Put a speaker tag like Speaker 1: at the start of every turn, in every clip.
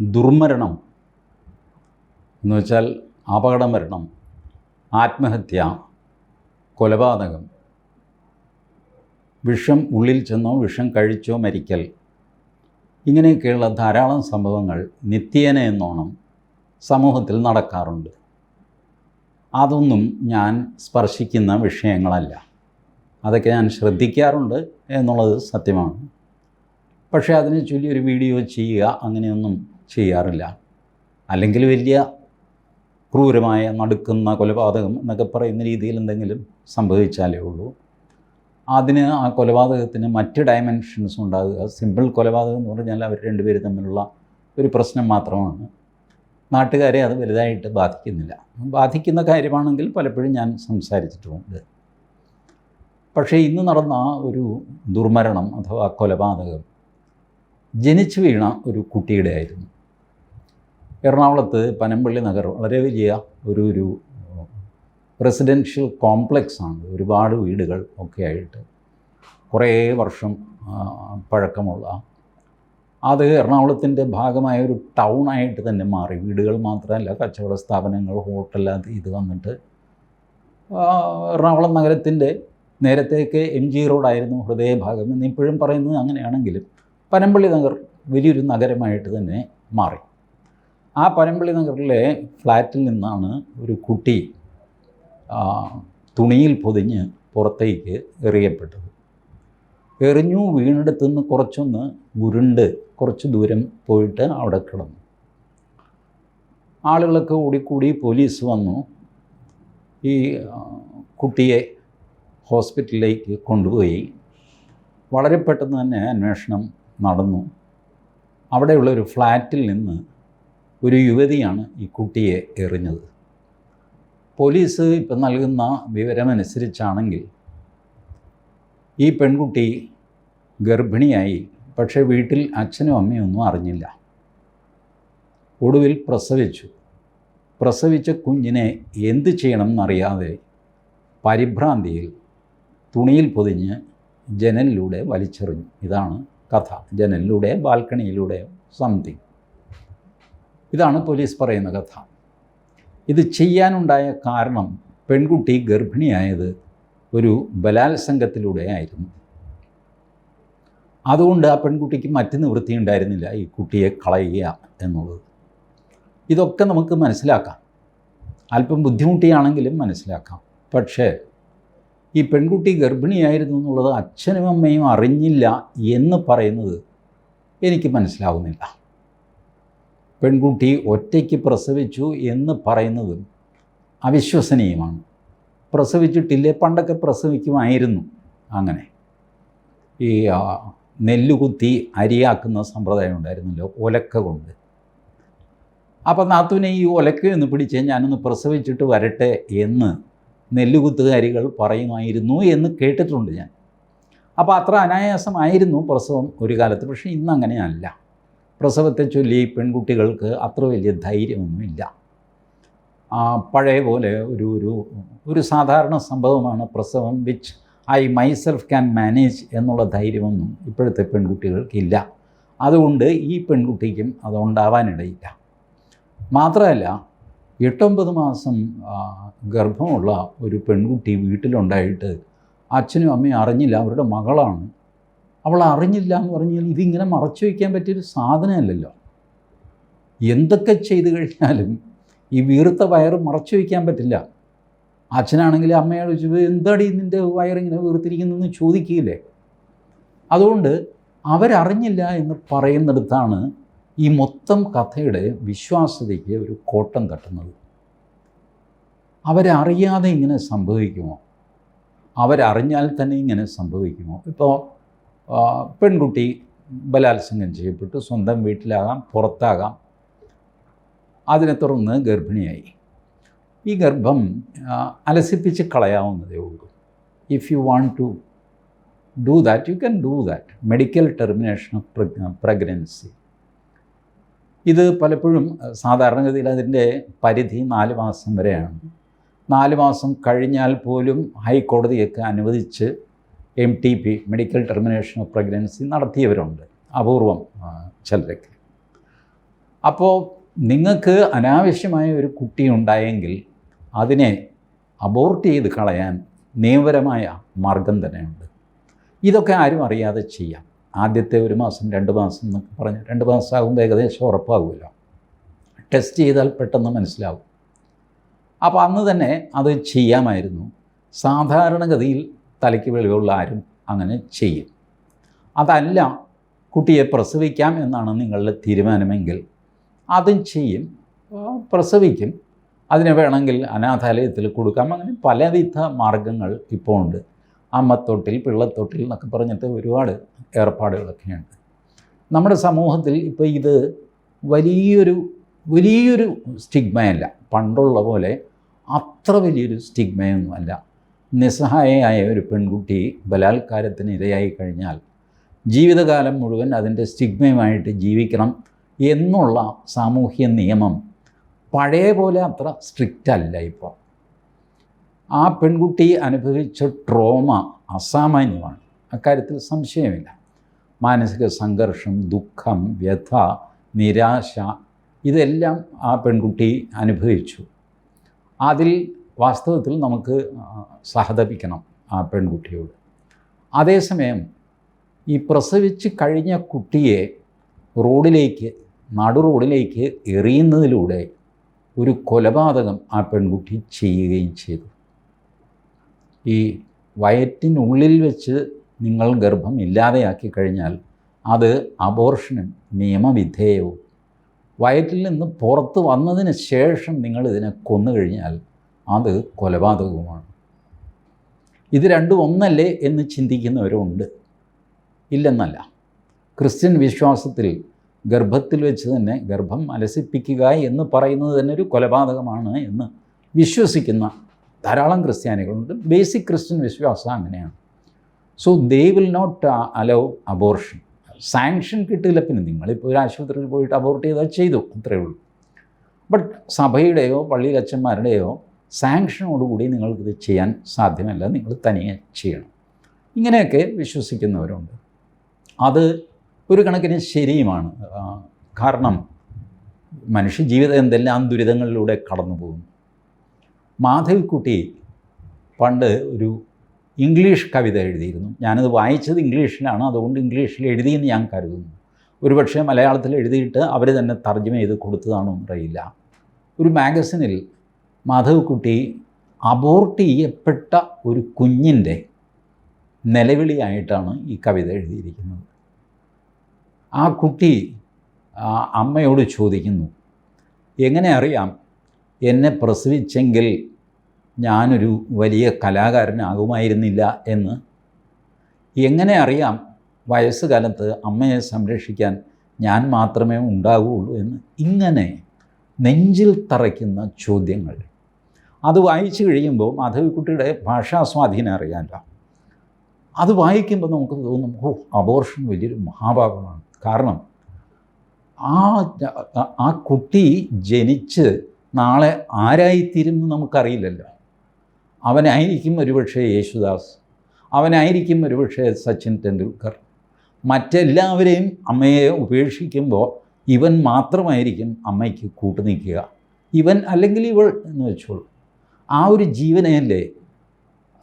Speaker 1: ദുർമരണം എന്ന് വെച്ചാൽ അപകട മരണം ആത്മഹത്യ കൊലപാതകം വിഷം ഉള്ളിൽ ചെന്നോ വിഷം കഴിച്ചോ മരിക്കൽ. ഇങ്ങനെയൊക്കെയുള്ള ധാരാളം സംഭവങ്ങൾ നിത്യേന എന്നോണം സമൂഹത്തിൽ നടക്കാറുണ്ട്. അതൊന്നും ഞാൻ സ്പർശിക്കുന്ന വിഷയങ്ങളല്ല. അതൊക്കെ ഞാൻ ശ്രദ്ധിക്കാറുണ്ട് എന്നുള്ളത് സത്യമാണ്. പക്ഷേ അതിനെ ചൊല്ലി ഒരു വീഡിയോ ചെയ്യുക അങ്ങനെയൊന്നും ചെയ്യാറില്ല. അല്ലെങ്കിൽ വലിയ ക്രൂരമായ നടുക്കുന്ന കൊലപാതകം എന്നൊക്കെ പറയുന്ന രീതിയിൽ എന്തെങ്കിലും സംഭവിച്ചാലേ ഉള്ളൂ. അതിന് ആ കൊലപാതകത്തിന് മറ്റ് ഡയമെൻഷൻസ് ഉണ്ടാകുക. സിമ്പിൾ കൊലപാതകം എന്ന് പറഞ്ഞാൽ അവർ രണ്ടുപേരും തമ്മിലുള്ള ഒരു പ്രശ്നം മാത്രമാണ്. നാട്ടുകാരെ അത് വലുതായിട്ട് ബാധിക്കുന്നില്ല. ബാധിക്കുന്ന കാര്യമാണെങ്കിൽ പലപ്പോഴും ഞാൻ സംസാരിച്ചിട്ടുമുണ്ട് പക്ഷേ ഇന്ന് നടന്ന ഒരു ദുർമരണം അഥവാ കൊലപാതകം ജനിച്ചു വീണ ഒരു കുട്ടിയുടെ ആയിരുന്നു എറണാകുളത്ത് പനമ്പള്ളി നഗർ വളരെ വലിയ ഒരു ഒരു റെസിഡൻഷ്യൽ കോംപ്ലക്സ് ആണ്. ഒരുപാട് വീടുകൾ ഒക്കെ ആയിട്ട് കുറേ വർഷം പഴക്കമുള്ള. അത് എറണാകുളത്തിന്റെ ഭാഗമായ ഒരു ടൗൺ ആയിട്ട് തന്നെ മാറി. വീടുകൾ മാത്രമല്ല കച്ചവട സ്ഥാപനങ്ങൾ ഹോട്ടൽ അത് ഇത് വന്നിട്ട് എറണാകുളം നഗരത്തിന്റെ നേരത്തേക്ക് എം ജി റോഡായിരുന്നു ഹൃദയഭാഗം. എന്ന് ഇപ്പോഴും പറയുന്നത് അങ്ങനെയാണെങ്കിലും പനമ്പള്ളി നഗർ വലിയൊരു നഗരമായിട്ട് തന്നെ മാറി. ആ പനമ്പള്ളി നഗറിലെ ഫ്ലാറ്റിൽ നിന്നാണ് ഒരു കുട്ടി തുണിയിൽ പൊതിഞ്ഞ് പുറത്തേക്ക് എറിയപ്പെട്ടത്. എറിഞ്ഞു വീണെടുത്തു നിന്ന് കുറച്ചൊന്ന് ഉരുണ്ട് കുറച്ച് ദൂരം പോയിട്ട് അവിടെ കിടന്നു. ആളുകളൊക്കെ ഓടിക്കൂടി പോലീസ് വന്നു. ഈ കുട്ടിയെ ഹോസ്പിറ്റലിലേക്ക് കൊണ്ടുപോയി. വളരെ പെട്ടെന്ന് തന്നെ അന്വേഷണം നടന്നു. അവിടെയുള്ള ഒരു ഫ്ലാറ്റിൽ നിന്ന് ഒരു യുവതിയാണ് ഈ കുട്ടിയെ എറിഞ്ഞത്. പോലീസ് ഇപ്പം നൽകുന്ന വിവരമനുസരിച്ചാണെങ്കിൽ ഈ പെൺകുട്ടി ഗർഭിണിയായി പക്ഷേ വീട്ടിൽ അച്ഛനും അമ്മയും ഒന്നും അറിഞ്ഞില്ല. ഒടുവിൽ പ്രസവിച്ചു. പ്രസവിച്ച കുഞ്ഞിനെ എന്ത് ചെയ്യണം എന്നറിയാതെ പരിഭ്രാന്തിയിൽ തുണിയിൽ പൊതിഞ്ഞ് ജനലിലൂടെ വലിച്ചെറിഞ്ഞു. ഇതാണ് കഥ. ജനലിലൂടെ ബാൽക്കണിയിലൂടെ സംതിങ് ഇതാണ് പോലീസ് പറയുന്ന കഥ. ഇത് ചെയ്യാനുണ്ടായ കാരണം പെൺകുട്ടി ഗർഭിണിയായത് ഒരു ബലാത്സംഗത്തിലൂടെ ആയിരുന്നു. അതുകൊണ്ട് ആ പെൺകുട്ടിക്ക് മറ്റ് നിവൃത്തി ഉണ്ടായിരുന്നില്ല ഈ കുട്ടിയെ കളയുക എന്നുള്ളത്. ഇതൊക്കെ നമുക്ക് മനസ്സിലാക്കാം. അല്പം ബുദ്ധിമുട്ടിയാണെങ്കിലും മനസ്സിലാക്കാം. പക്ഷേ ഈ പെൺകുട്ടി ഗർഭിണിയായിരുന്നു എന്നുള്ളത് അച്ഛനും അമ്മയും അറിഞ്ഞില്ല എന്ന് പറയുന്നത് എനിക്ക് മനസ്സിലാവുന്നില്ല. പെൺകുട്ടി ഒറ്റയ്ക്ക് പ്രസവിച്ചു എന്ന് പറയുന്നത് അവിശ്വസനീയമാണ്. പ്രസവിച്ചിട്ടില്ലേ? പണ്ടൊക്കെ പ്രസവിക്കുമായിരുന്നു. അങ്ങനെ. ഈ നെല്ലുകുത്തി അരിയാക്കുന്ന സമ്പ്രദായം ഉണ്ടായിരുന്നല്ലോ ഒലക്ക കൊണ്ട്. അപ്പം നാത്തുവിനെ ഈ ഒലക്ക ഒന്ന് പിടിച്ച് ഞാനൊന്ന് പ്രസവിച്ചിട്ട് വരട്ടെ എന്ന് നെല്ലുകുത്തുകാരികൾ പറയുമായിരുന്നു എന്ന് കേട്ടിട്ടുണ്ട് ഞാൻ. അപ്പോൾ അത്ര അനായാസമായിരുന്നു പ്രസവം ഒരു കാലത്ത് പക്ഷേ ഇന്ന് അങ്ങനെയല്ല. പ്രസവത്തെ ചൊല്ലി പെൺകുട്ടികൾക്ക് അത്ര വലിയ ധൈര്യമൊന്നുമില്ല. പഴയ പോലെ ഒരു ഒരു ഒരു സാധാരണ സംഭവമാണ് പ്രസവം which I myself can manage എന്നുള്ള ധൈര്യമൊന്നും ഇപ്പോഴത്തെ പെൺകുട്ടികൾക്കില്ല. അതുകൊണ്ട് ഈ പെൺകുട്ടിക്കും അതുണ്ടാവാനിടയില്ല. മാത്രമല്ല എട്ടൊമ്പത് മാസം ഗർഭമുള്ള ഒരു പെൺകുട്ടി വീട്ടിലുണ്ടായിട്ട് അച്ഛനും അമ്മയും അറിഞ്ഞില്ല അവരുടെ മകളാണ് അവൾ അറിഞ്ഞില്ല എന്ന് പറഞ്ഞാൽ ഇതിങ്ങനെ മറച്ചു വയ്ക്കാൻ പറ്റിയൊരു സാധനമല്ലല്ലോ. എന്തൊക്കെ ചെയ്തു കഴിഞ്ഞാലും ഈ വീർത്ത വയർ മറച്ചു വയ്ക്കാൻ പറ്റില്ല. അച്ഛനാണെങ്കിൽ അമ്മയോട് ചോദിച്ചു എന്താടി നിന്റെ വയറിങ്ങനെ വീർത്തിരിക്കുന്നതെന്ന് ചോദിക്കുകയില്ലേ? അതുകൊണ്ട് അവരറിഞ്ഞില്ല എന്ന് പറയുന്നിടത്താണ് ഈ മൊത്തം കഥയുടെ വിശ്വാസ്യതയ്ക്ക് ഒരു കോട്ടം തട്ടുന്നത്. അവരറിയാതെ ഇങ്ങനെ സംഭവിക്കുമോ? അവരറിഞ്ഞാൽ തന്നെ ഇങ്ങനെ സംഭവിക്കുമോ? ഇപ്പോൾ പെൺകുട്ടി ബലാത്സംഗം ചെയ്യപ്പെട്ടു. സ്വന്തം വീട്ടിലാകാം പുറത്താകാം. അതിനെ തുടർന്ന് ഗർഭിണിയായി. ഈ ഗർഭം അലസിപ്പിച്ച് കളയാവുന്നതേ ഉള്ളൂ. If you want to do that you can do that medical termination of pregnancy ഇത് പലപ്പോഴും സാധാരണഗതിയിൽ അതിന്റെ പരിധി നാല് മാസം വരെയാണ്. നാല് മാസം കഴിഞ്ഞാൽ പോലും ഹൈക്കോടതിയൊക്കെ അനുവദിച്ച് M T P medical termination of pregnancy നടത്തിയവരുണ്ട്. അപൂർവം ചിലരൊക്കെ അപ്പോൾ നിങ്ങൾക്ക് അനാവശ്യമായ ഒരു കുട്ടി ഉണ്ടായെങ്കിൽ അതിനെ അബോർട്ട് ചെയ്ത് കളയാൻ നിയമപരമായ മാർഗം തന്നെയുണ്ട്. ഇതൊക്കെ ആരും അറിയാതെ ചെയ്യാം. ആദ്യത്തെ ഒരു മാസം രണ്ട് മാസം എന്നൊക്കെ പറഞ്ഞ് രണ്ട് മാസമാകുമ്പോൾ ഏകദേശം ഉറപ്പാകുമല്ലോ ടെസ്റ്റ് ചെയ്താൽ പെട്ടെന്ന് മനസ്സിലാവും. അപ്പോൾ അന്ന് തന്നെ അത് ചെയ്യാമായിരുന്നു. സാധാരണഗതിയിൽ തലയ്ക്ക് വെളിവുള്ള ആരും അങ്ങനെ ചെയ്യും. അതല്ല കുട്ടിയെ പ്രസവിക്കാം എന്നാണ് നിങ്ങളുടെ തീരുമാനമെങ്കിൽ അതും ചെയ്യും. പ്രസവിക്കും. അതിനെ വേണമെങ്കിൽ അനാഥാലയത്തിൽ കൊടുക്കാം. അങ്ങനെ പലവിധ മാർഗങ്ങൾ ഇപ്പോൾ ഉണ്ട് അമ്മത്തൊട്ടിൽ പിള്ളത്തൊട്ടിൽ എന്നൊക്കെ പറഞ്ഞിട്ട് ഒരുപാട് ഏർപ്പാടുകളൊക്കെയുണ്ട്. നമ്മുടെ സമൂഹത്തിൽ ഇപ്പോൾ ഇത് വലിയൊരു വലിയൊരു സ്റ്റിഗ്മയല്ല. പണ്ടുള്ള പോലെ അത്ര വലിയൊരു സ്റ്റിഗ്മയൊന്നുമല്ല. നിസ്സഹായയായ ഒരു പെൺകുട്ടി ബലാത്കാരത്തിന് ഇരയായി കഴിഞ്ഞാൽ ജീവിതകാലം മുഴുവൻ അതിന്റെ സ്റ്റിഗ്മയുമായിട്ട് ജീവിക്കണം എന്നുള്ള സാമൂഹ്യ നിയമം പഴയ പോലെ അത്ര സ്ട്രിക്റ്റ് അല്ല ഇപ്പോൾ. ആ പെൺകുട്ടി അനുഭവിച്ച ട്രോമ അസാമാന്യമാണ്. അക്കാര്യത്തിൽ സംശയമില്ല. മാനസിക സംഘർഷം ദുഃഖം വ്യഥ നിരാശ ഇതെല്ലാം ആ പെൺകുട്ടി അനുഭവിച്ചു. അതിൽ വാസ്തവത്തിൽ നമുക്ക് സഹതപിക്കണം ആ പെൺകുട്ടിയോട്. അതേസമയം ഈ പ്രസവിച്ച് കഴിഞ്ഞ കുട്ടിയെ റോഡിലേക്ക് നടു റോഡിലേക്ക് എറിയുന്നതിലൂടെ ഒരു കൊലപാതകം ആ പെൺകുട്ടി ചെയ്യുകയും ചെയ്തു. ഈ വയറ്റിനുള്ളിൽ വെച്ച് നിങ്ങൾ ഗർഭം ഇല്ലാതെയാക്കി കഴിഞ്ഞാൽ അത് അബോർഷനും നിയമവിധേയവും. വയറ്റിൽ നിന്ന് പുറത്ത് വന്നതിന് ശേഷം നിങ്ങൾ ഇതിനെ കൊന്നു കഴിഞ്ഞാൽ അത് കൊലപാതകവുമാണ്. ഇത് രണ്ടും ഒന്നല്ലേ എന്ന് ചിന്തിക്കുന്നവരുണ്ട്. ഇല്ലെന്നല്ല. ക്രിസ്ത്യൻ വിശ്വാസത്തിൽ ഗർഭത്തിൽ വെച്ച് തന്നെ ഗർഭം അലസിപ്പിക്കുക എന്ന് പറയുന്നത് തന്നെ ഒരു കൊലപാതകമാണ് എന്ന് വിശ്വസിക്കുന്ന ധാരാളം ക്രിസ്ത്യാനികളുണ്ട്. ബേസിക് ക്രിസ്ത്യൻ വിശ്വാസം അങ്ങനെയാണ്. So they will not allow abortion sanction കിട്ടില്ല പിന്നെ നിങ്ങളിപ്പോൾ ഒരു ആശുപത്രിയിൽ പോയിട്ട് അബോർട്ട് ചെയ്താൽ ചെയ്തു അത്രയേ ഉള്ളൂ. ബട്ട് സഭയുടെയോ പള്ളിയിലച്ചന്മാരുടെയോ സാങ്ഷനോടുകൂടി നിങ്ങൾക്കിത് ചെയ്യാൻ സാധ്യമല്ല. നിങ്ങൾ തനിയെ ചെയ്യണം. ഇങ്ങനെയൊക്കെ വിശ്വസിക്കുന്നവരുണ്ട്. അത് ഒരു കണക്കിന് ശരിയുമാണ്. കാരണം മനുഷ്യ ജീവിതം എന്തെല്ലാം ദുരിതങ്ങളിലൂടെ കടന്നു പോകുന്നു. മാധവിക്കുട്ടി പണ്ട് ഒരു ഇംഗ്ലീഷ് കവിത എഴുതിയിരുന്നു. ഞാനത് വായിച്ചത് ഇംഗ്ലീഷിലാണ്. അതുകൊണ്ട് ഇംഗ്ലീഷിൽ എഴുതിയെന്ന് ഞാൻ കരുതുന്നു. ഒരുപക്ഷെ മലയാളത്തിൽ എഴുതിയിട്ട് അവർ തന്നെ തർജമ ചെയ്ത് കൊടുത്തതാണോ എന്നറിയില്ല. ഒരു മാഗസിനിൽ മാധവക്കുട്ടി അബോർട്ട് ചെയ്യപ്പെട്ട ഒരു കുഞ്ഞിന്റെ നിലവിളിയായിട്ടാണ് ഈ കവിത എഴുതിയിരിക്കുന്നത്. ആ കുട്ടി അമ്മയോട് ചോദിക്കുന്നു എങ്ങനെ അറിയാം എന്നെ പ്രസവിച്ചെങ്കിൽ ഞാനൊരു വലിയ കലാകാരനാകുമായിരുന്നില്ല എന്ന്? എങ്ങനെ അറിയാം വയസ്സുകാലത്ത് അമ്മയെ സംരക്ഷിക്കാൻ ഞാൻ മാത്രമേ ഉണ്ടാകുകയുള്ളൂ എന്ന്? ഇങ്ങനെ നെഞ്ചിൽ തറയ്ക്കുന്ന ചോദ്യങ്ങൾ. അത് വായിച്ചു കഴിയുമ്പോൾ മാധവിക്കുട്ടിയുടെ ഭാഷാ സ്വാധീനം അറിയാമല്ലോ അത് വായിക്കുമ്പോൾ നമുക്ക് തോന്നും ഓ അബോർഷൻ വലിയൊരു മഹാഭാഗമാണ് കാരണം ആ ആ കുട്ടി ജനിച്ച് നാളെ ആരായിത്തീരുമെന്ന് നമുക്കറിയില്ലല്ലോ. അവനായിരിക്കും ഒരുപക്ഷെ യേശുദാസ്. അവനായിരിക്കും ഒരുപക്ഷെ സച്ചിൻ ടെണ്ടുൽക്കർ. മറ്റെല്ലാവരെയും അമ്മയെ ഉപേക്ഷിക്കുമ്പോൾ ഇവൻ മാത്രമായിരിക്കും അമ്മയ്ക്ക് കൂട്ടുനിൽക്കുക ഇവൻ അല്ലെങ്കിൽ ഇവൾ എന്ന് വെച്ചോളൂ. ആ ഒരു ജീവനയല്ലേ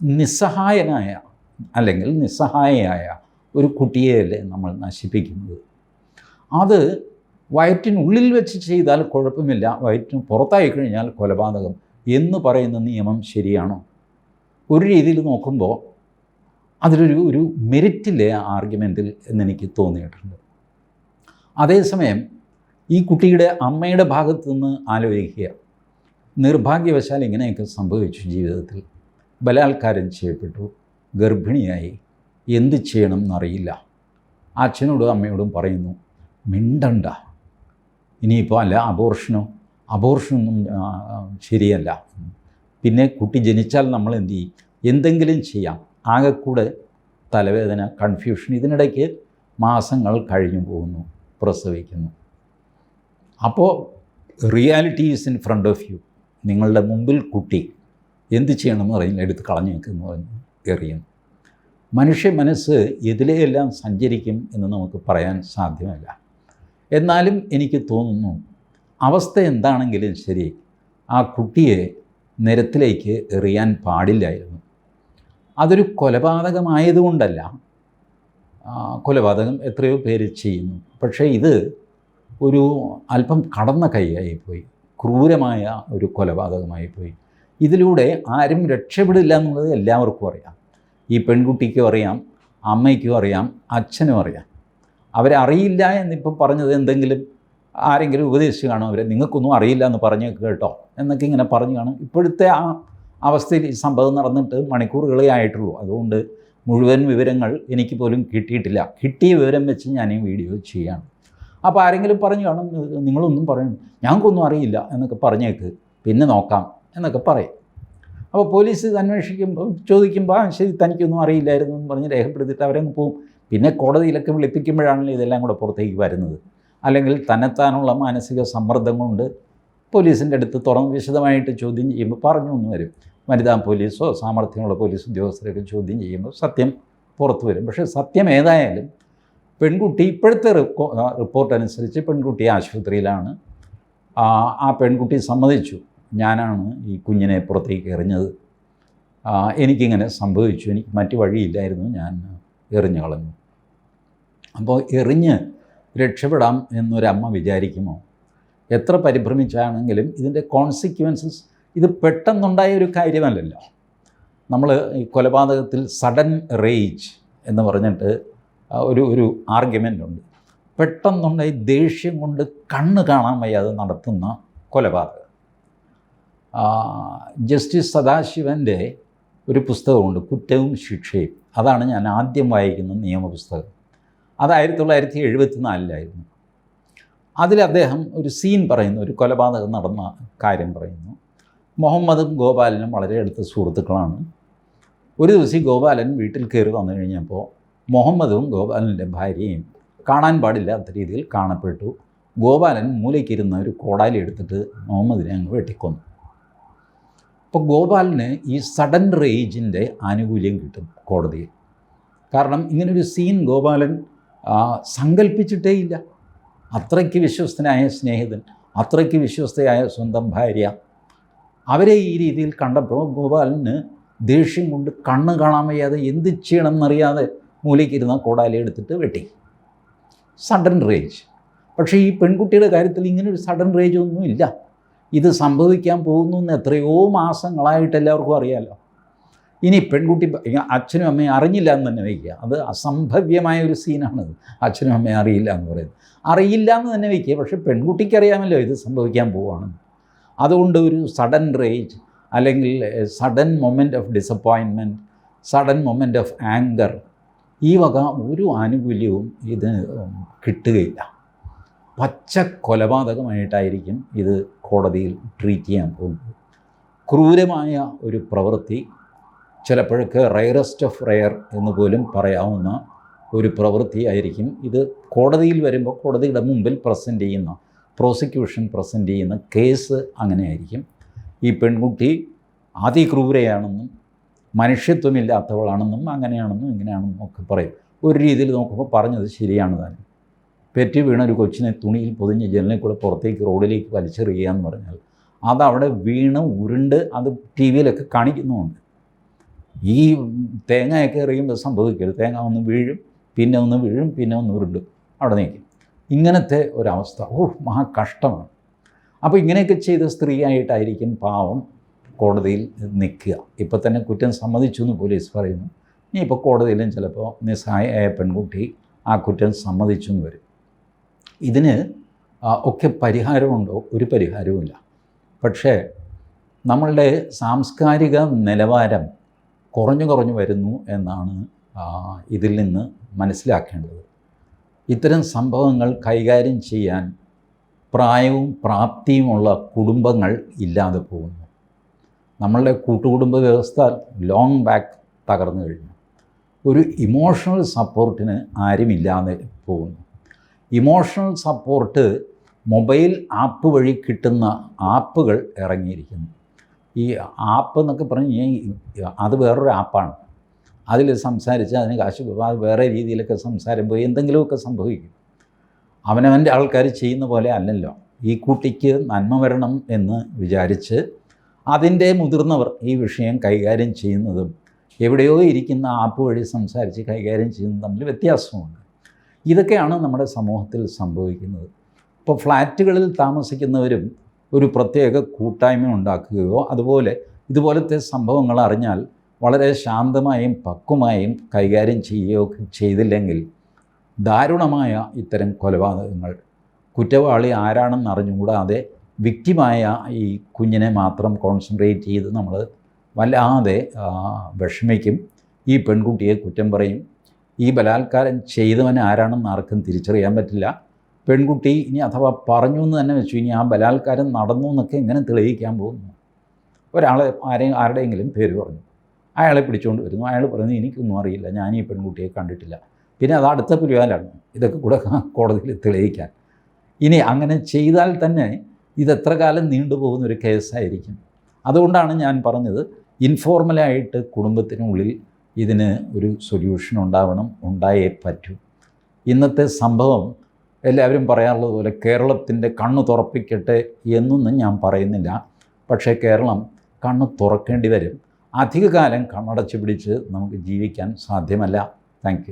Speaker 1: നിസ്സഹായനായ അല്ലെങ്കിൽ നിസ്സഹായയായ ഒരു കുട്ടിയെയല്ലേ നമ്മൾ നശിപ്പിക്കുന്നത്. അത് വയറ്റിനുള്ളിൽ വെച്ച് ചെയ്താൽ കുഴപ്പമില്ല. വയറ്റിന് പുറത്തായി കഴിഞ്ഞാൽ കൊലപാതകം എന്ന് പറയുന്ന നിയമം ശരിയാണോ? ഒരു രീതിയിൽ നോക്കുമ്പോൾ അതിലൊരു ഒരു മെറിറ്റില്ലേ ആ ആർഗ്യുമെന്റിൽ എന്നെനിക്ക് തോന്നിയിട്ടുണ്ട്. അതേസമയം ഈ കുട്ടിയുടെ അമ്മയുടെ ഭാഗത്തു നിന്ന് ആലോചിക്കുക. നിർഭാഗ്യവശാൽ ഇങ്ങനെയൊക്കെ സംഭവിച്ചു ജീവിതത്തിൽ. ബലാത്കാരം ചെയ്യപ്പെട്ടു. ഗർഭിണിയായി. എന്ത് ചെയ്യണം എന്നറിയില്ല. അച്ഛനോടും അമ്മയോടും പറയുന്നു മിണ്ടണ്ട. ഇനിയിപ്പോൾ അല്ല അബോർഷനോ അബോർഷനൊന്നും ശരിയല്ല. പിന്നെ കുട്ടി ജനിച്ചാൽ നമ്മൾ എന്ത് ചെയ്യും? എന്തെങ്കിലും ചെയ്യാം. ആകെക്കൂടെ തലവേദന കൺഫ്യൂഷൻ ഇതിനിടയ്ക്ക് മാസങ്ങൾ കഴിഞ്ഞു പോകുന്നു പ്രസവിക്കുന്നു. അപ്പോൾ reality is in front of you. നിങ്ങളുടെ മുമ്പിൽ കുട്ടി എന്ത് ചെയ്യണമെന്ന് അറിയില്ല. എടുത്ത് കളഞ്ഞു നിൽക്കുന്നു എറിയുന്നു മനുഷ്യ മനസ്സ് എതിലെയെല്ലാം സഞ്ചരിക്കും എന്ന് നമുക്ക് പറയാൻ സാധ്യമല്ല. എന്നാലും എനിക്ക് തോന്നുന്നു അവസ്ഥ എന്താണെങ്കിലും ശരി. ആ കുട്ടിയെ നിരത്തിലേക്ക് എറിയാൻ പാടില്ലായിരുന്നു. അതൊരു കൊലപാതകമായതുകൊണ്ടല്ല. കൊലപാതകം എത്രയോ പേര് ചെയ്യുന്നു. പക്ഷേ ഇത് ഒരു അല്പം കടന്ന കൈയായിപ്പോയി ക്രൂരമായ ഒരു കൊലപാതകമായി പോയി. ഇതിലൂടെ ആരും രക്ഷപ്പെടില്ല എന്നുള്ളത് എല്ലാവർക്കും അറിയാം. ഈ പെൺകുട്ടിക്കും അറിയാം അമ്മയ്ക്കും അറിയാം അച്ഛനും അറിയാം. അവരറിയില്ല എന്നിപ്പോൾ പറഞ്ഞത് എന്തെങ്കിലും ആരെങ്കിലും ഉപദേശിച്ച് കാണും. അവരെ നിങ്ങൾക്കൊന്നും അറിയില്ല എന്ന് പറഞ്ഞ് കേട്ടോ. എന്നൊക്കെ ഇങ്ങനെ പറഞ്ഞു കാണും. ഇപ്പോഴത്തെ ആ അവസ്ഥയിൽ ഈ സംഭവം നടന്നിട്ട് മണിക്കൂറുകളേ ആയിട്ടുള്ളൂ. അതുകൊണ്ട് മുഴുവൻ വിവരങ്ങൾ എനിക്ക് പോലും കിട്ടിയിട്ടില്ല. കിട്ടിയ വിവരം വെച്ച് ഞാൻ ഈ വീഡിയോ ചെയ്യാണ് അപ്പോൾ ആരെങ്കിലും പറഞ്ഞു കാണും "ഇത് നിങ്ങളൊന്നും പറയണം ഞങ്ങൾക്കൊന്നും അറിയില്ല എന്നൊക്കെ പറഞ്ഞേക്ക്. പിന്നെ നോക്കാം എന്നൊക്കെ പറയും. അപ്പോൾ പോലീസ് ഇത് അന്വേഷിക്കുമ്പോൾ ചോദിക്കുമ്പോൾ "ആ, ശരി തനിക്കൊന്നും അറിയില്ലായിരുന്നു എന്ന് പറഞ്ഞ് രേഖപ്പെടുത്തിയിട്ട് അവരങ്ങ് പോവും. പിന്നെ കോടതിയിലൊക്കെ വിളിപ്പിക്കുമ്പോഴാണല്ലോ ഇതെല്ലാം കൂടെ പുറത്തേക്ക് വരുന്നത്. അല്ലെങ്കിൽ തന്നെത്താനുള്ള മാനസിക സമ്മർദ്ദം കൊണ്ട് പോലീസിന്റെ അടുത്ത് തുറന്ന് വിശദമായിട്ട് ചോദ്യം ചെയ്യുമ്പോൾ പറഞ്ഞു എന്ന് വരും. വനിതാ പോലീസോ സാമർഥ്യമുള്ള പോലീസ് ഉദ്യോഗസ്ഥരൊക്കെ ചോദ്യം ചെയ്യുമ്പോൾ സത്യം പുറത്തു വരും. പക്ഷേ സത്യം ഏതായാലും പെൺകുട്ടി ഇപ്പോഴത്തെ റിപ്പോ റിപ്പോർട്ട് അനുസരിച്ച് പെൺകുട്ടി ആശുപത്രിയിലാണ്. ആ പെൺകുട്ടി സമ്മതിച്ചു. ഞാനാണ് ഈ കുഞ്ഞിനെ പുറത്തേക്ക് എറിഞ്ഞത്. എനിക്കിങ്ങനെ സംഭവിച്ചു. എനിക്ക് മറ്റു വഴിയില്ലായിരുന്നു. ഞാൻ എറിഞ്ഞു കളഞ്ഞു. അപ്പോൾ എറിഞ്ഞ് രക്ഷപ്പെടാം എന്നൊരമ്മ വിചാരിക്കുമോ? എത്ര പരിഭ്രമിച്ചാണെങ്കിലും ഇതിന്റെ കോൺസിക്വൻസസ് ഇത് പെട്ടെന്നുണ്ടായ ഒരു കാര്യമല്ലല്ലോ. നമ്മൾ ഈ കൊലപാതകത്തിൽ സഡൻ റേജ് എന്ന് പറഞ്ഞിട്ട് ഒരു ഒരു ആർഗ്യുമെന്റ് ഉണ്ട്. പെട്ടെന്നുണ്ടായി ദേഷ്യം കൊണ്ട് കണ്ണ് കാണാൻ വയ്യാതെ നടത്തുന്ന കൊലപാതകം. ജസ്റ്റിസ് സദാശിവന്റെ ഒരു പുസ്തകമുണ്ട് കുറ്റവും ശിക്ഷയും. അതാണ് ഞാൻ ആദ്യം വായിക്കുന്ന നിയമപുസ്തകം. അത് ആയിരത്തി തൊള്ളായിരത്തി എഴുപത്തി നാലിലായിരുന്നു അതിൽ അദ്ദേഹം ഒരു സീൻ പറയുന്നു ഒരു കൊലപാതകം നടന്ന കാര്യം പറയുന്നു. മുഹമ്മദും ഗോപാലനും വളരെ അടുത്ത സുഹൃത്തുക്കളാണ്. ഒരു ദിവസം ഈ ഗോപാലൻ വീട്ടിൽ കയറി വന്നു കഴിഞ്ഞപ്പോൾ മുഹമ്മദും ഗോപാലന്റെ ഭാര്യയും കാണാൻ പാടില്ലാത്ത രീതിയിൽ കാണപ്പെട്ടു. ഗോപാലൻ മൂലയ്ക്കിരുന്ന ഒരു കോടാലി എടുത്തിട്ട് മുഹമ്മദിനെ അങ്ങ് വെട്ടിക്കൊന്നു. അപ്പോൾ ഗോപാലിന് ഈ സഡൻ റേജിന്റെ ആനുകൂല്യം കിട്ടും കോടതിയിൽ. കാരണം ഇങ്ങനൊരു സീൻ ഗോപാലൻ ആ, സങ്കല്പിച്ചിട്ടേ ഇല്ല. അത്രയ്ക്ക് വിശ്വസ്തനായ സ്നേഹിതൻ അത്രയ്ക്ക് വിശ്വസ്തയായ സ്വന്തം ഭാര്യ. അവരെ ഈ രീതിയിൽ കണ്ടപ്പോൾ ഗോപാലിന് ദേഷ്യം കൊണ്ട് കണ്ണ് കാണാൻ വയ്യാതെ എന്ത് ചെയ്യണമെന്നറിയാതെ മൂലയ്ക്കിരുന്ന കോടാലി എടുത്തിട്ട് വെട്ടി. സഡൻ റേഞ്ച് പക്ഷേ ഈ പെൺകുട്ടിയുടെ കാര്യത്തിൽ ഇങ്ങനെ ഒരു സഡൻ റേജ് ഒന്നും ഇല്ല. ഇത് സംഭവിക്കാൻ പോകുന്നു എന്ന് എത്രയോ മാസങ്ങളായിട്ട് എല്ലാവർക്കും അറിയാമല്ലോ ഇനി പെൺകുട്ടി അച്ഛനും അമ്മയും അറിഞ്ഞില്ല എന്ന് തന്നെ വയ്ക്കുക. അത് അസംഭവ്യമായ ഒരു സീനാണത് അച്ഛനും അമ്മയും അറിയില്ല എന്ന് പറയുന്നത്. അറിയില്ല എന്ന് തന്നെ വയ്ക്കുക. പക്ഷേ പെൺകുട്ടിക്ക് അറിയാമല്ലോ ഇത് സംഭവിക്കാൻ പോവുകയാണെന്ന് അതുകൊണ്ട് ഒരു സഡൻ റേജ് അല്ലെങ്കിൽ sudden moment of disappointment sudden moment of anger ഈ വക ഒരു ആനുകൂല്യവും ഇത് കിട്ടുകയില്ല. പച്ച കൊലപാതകമായിട്ടായിരിക്കും ഇത് കോടതിയിൽ ട്രീറ്റ് ചെയ്യാൻ പോകുന്നത്. ക്രൂരമായ ഒരു പ്രവൃത്തി ചിലപ്പോഴൊക്കെ റയറസ്റ്റ് ഓഫ് റയർ എന്ന് പോലും പറയാവുന്ന ഒരു പ്രവൃത്തി ആയിരിക്കും ഇത് കോടതിയിൽ വരുമ്പോൾ കോടതിയുടെ മുമ്പിൽ പ്രസന്റ് ചെയ്യുന്ന പ്രോസിക്യൂഷൻ പ്രസന്റ് ചെയ്യുന്ന കേസ് അങ്ങനെയായിരിക്കും. ഈ പെൺകുട്ടി അതിക്രൂരയാണെന്നും മനുഷ്യത്വമില്ലാത്തവളാണെന്നും അങ്ങനെയാണെന്നും ഇങ്ങനെയാണെന്നും ഒക്കെ പറയും. ഒരു രീതിയിൽ നോക്കുമ്പോൾ പറഞ്ഞത് ശരിയാണ് താനും പെറ്റി വീണ ഒരു കൊച്ചിനെ തുണിയിൽ പൊതിഞ്ഞ് ജനലിൽ കൂടെ പുറത്തേക്ക് റോഡിലേക്ക് വലിച്ചെറിയുക എന്ന് പറഞ്ഞാൽ അതവിടെ വീണ് ഉരുണ്ട് അത് ടി വിയിലൊക്കെ കാണിക്കുന്നുമുണ്ട്. ഈ തേങ്ങയൊക്കെ എറിയുമ്പോൾ സംഭവിക്കരുത്. തേങ്ങ ഒന്ന് വീഴും പിന്നെ ഒന്ന് വീഴും പിന്നെ ഒന്ന് ഉരുണ്ടും അവിടെ നിൽക്കും ഇങ്ങനത്തെ ഒരവസ്ഥ. ഓ മഹാ കഷ്ടമാണ്. അപ്പോൾ ഇങ്ങനെയൊക്കെ ചെയ്ത സ്ത്രീയായിട്ടായിരിക്കും പാവം കോടതിയിൽ നിൽക്കുക. ഇപ്പോൾ തന്നെ കുറ്റം സമ്മതിച്ചു എന്ന് പോലീസ് പറയുന്നു. ഇനി ഇപ്പോൾ കോടതിയിലും ചിലപ്പോൾ നിസ്സഹായ പെൺകുട്ടി ആ കുറ്റം സമ്മതിച്ചു എന്ന് വരും. ഇതിന് ഒക്കെ പരിഹാരമുണ്ടോ? ഒരു പരിഹാരവുമില്ല. പക്ഷേ നമ്മളുടെ സാംസ്കാരിക നിലവാരം കുറഞ്ഞു കുറഞ്ഞു വരുന്നു എന്നാണ് ഇതിൽ നിന്ന് മനസ്സിലാക്കേണ്ടത്. ഇത്തരം സംഭവങ്ങൾ കൈകാര്യം ചെയ്യാൻ പ്രായവും പ്രാപ്തിയുമുള്ള കുടുംബങ്ങൾ ഇല്ലാതെ പോകുന്നു. നമ്മളുടെ കൂട്ടുകുടുംബ വ്യവസ്ഥ ലോങ് ബാക്ക് തകർന്നു കഴിഞ്ഞു. ഒരു ഇമോഷണൽ സപ്പോർട്ടിന് ആരുമില്ലാതെ പോകുന്നു. ഇമോഷണൽ സപ്പോർട്ട് മൊബൈൽ ആപ്പ് വഴി കിട്ടുന്ന ആപ്പുകൾ ഇറങ്ങിയിരിക്കുന്നു. ഈ ആപ്പ് എന്നൊക്കെ പറഞ്ഞ് കഴിഞ്ഞാൽ അത് വേറൊരു ആപ്പാണ് അതിൽ സംസാരിച്ച് അതിന് കാശ് അത് വേറെ രീതിയിലൊക്കെ സംസാരം പോയി എന്തെങ്കിലുമൊക്കെ സംഭവിക്കും. അവനവന്റെ ആൾക്കാർ ചെയ്യുന്ന പോലെ അല്ലല്ലോ. ഈ കുട്ടിക്ക് നന്മ വരണം എന്ന് വിചാരിച്ച് അതിന്റെ മുതിർന്നവർ ഈ വിഷയം കൈകാര്യം ചെയ്യുന്നതും എവിടെയോ ഇരിക്കുന്ന ആപ്പ് വഴി സംസാരിച്ച് കൈകാര്യം ചെയ്യുന്നതും തമ്മിൽ വ്യത്യാസമുണ്ട്. ഇതൊക്കെയാണ് നമ്മുടെ സമൂഹത്തിൽ സംഭവിക്കുന്നത്. ഇപ്പോൾ ഫ്ലാറ്റുകളിൽ താമസിക്കുന്നവരും ഒരു പ്രത്യേക കൂട്ടായ്മ ഉണ്ടാക്കുകയോ അതുപോലെ ഇതുപോലത്തെ സംഭവങ്ങൾ അറിഞ്ഞാൽ വളരെ ശാന്തമായും പക്വമായും കൈകാര്യം ചെയ്യുകയോ ചെയ്തില്ലെങ്കിൽ ദാരുണമായ ഇത്തരം കൊലപാതകങ്ങൾ. കുറ്റവാളി ആരാണെന്ന് അറിഞ്ഞുകൂടാതെ വിക്റ്റിമായ ഈ കുഞ്ഞിനെ മാത്രം കോൺസെൻട്രേറ്റ് ചെയ്ത് നമ്മൾ വല്ലാതെ വിഷമിക്കും. ഈ പെൺകുട്ടിയെ കുറ്റം പറയും. ഈ ബലാത്കാരം ചെയ്തവൻ ആരാണെന്ന് ആർക്കും തിരിച്ചറിയാൻ പറ്റില്ല. പെൺകുട്ടി ഇനി അഥവാ പറഞ്ഞു എന്ന് തന്നെ വെച്ചു ഇനി ആ ബലാത്കാരം നടന്നു എന്നൊക്കെ എങ്ങനെ തെളിയിക്കാൻ പോകുന്നു. ഒരാളെ ആരെയും ആരുടെയെങ്കിലും പേര് പറഞ്ഞു. അയാളെ പിടിച്ചുകൊണ്ട് വരുന്നു. അയാൾ പറയുന്നു എനിക്കൊന്നും അറിയില്ല. ഞാൻ ഈ പെൺകുട്ടിയെ കണ്ടിട്ടില്ല. പിന്നെ അത് അടുത്ത പുലിവാലാണ് ഇതൊക്കെ കൂടെ കോടതിയിൽ തെളിയിക്കാൻ. ഇനി അങ്ങനെ ചെയ്താൽ തന്നെ ഇത് എത്ര കാലം നീണ്ടുപോകുന്ന ഒരു കേസായിരിക്കും അതുകൊണ്ടാണ് ഞാൻ പറഞ്ഞത് ഇൻഫോർമലായിട്ട് കുടുംബത്തിനുള്ളിൽ ഇതിന് ഒരു സൊല്യൂഷൻ ഉണ്ടാവണം ഉണ്ടായേ പറ്റൂ. ഇന്നത്തെ സംഭവം എല്ലാവരും പറയാറുള്ളത് പോലെ കേരളത്തിന്റെ കണ്ണ് തുറപ്പിക്കട്ടെ എന്നൊന്നും ഞാൻ പറയുന്നില്ല. പക്ഷേ കേരളം കണ്ണ് തുറക്കേണ്ടി വരും. അധികകാലം കണ്ണടച്ചു പിടിച്ച് നമുക്ക് ജീവിക്കാൻ സാധ്യമല്ല. താങ്ക്